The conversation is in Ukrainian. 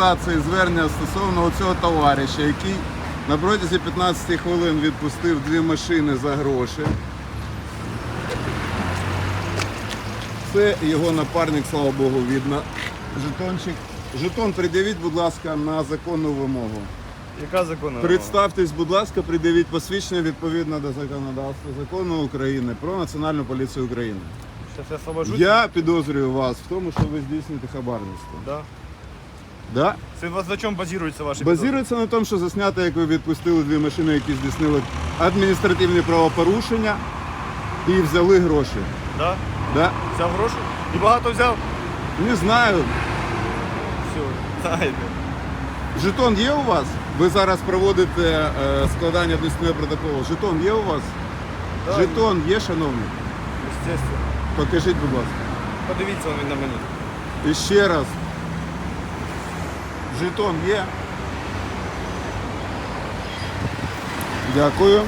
Звернення стосовно цього товариша, який на протязі 15 хвилин відпустив дві машини за гроші. Це його напарник, слава Богу, видно. Жетончик. Жетон придивіть, будь ласка, на законну вимогу. Яка законна? вимога? Представтесь, будь ласка, придивіть посвідчення відповідно до законодавства закону України про Національну поліцію України. Я. Я підозрюю вас в тому, що ви здійснюєте хабарництво. Да. Да? Це вас на чому базуються ваші Базується на тому, що заснято, як ви відпустили дві машини, які здійснили адміністративні правопорушення і взяли гроші. Да? Да? Взяв гроші? І багато взяв? Не знаю. Все, знаєте. Жетон є у вас? Ви зараз проводите е, складання адміністративного протоколу. Жетон є у вас? Да, Жетон є, шановний? Естественно. Покажіть, будь ласка. Подивіться він на мені. І ще раз. Жетон є. Дякую.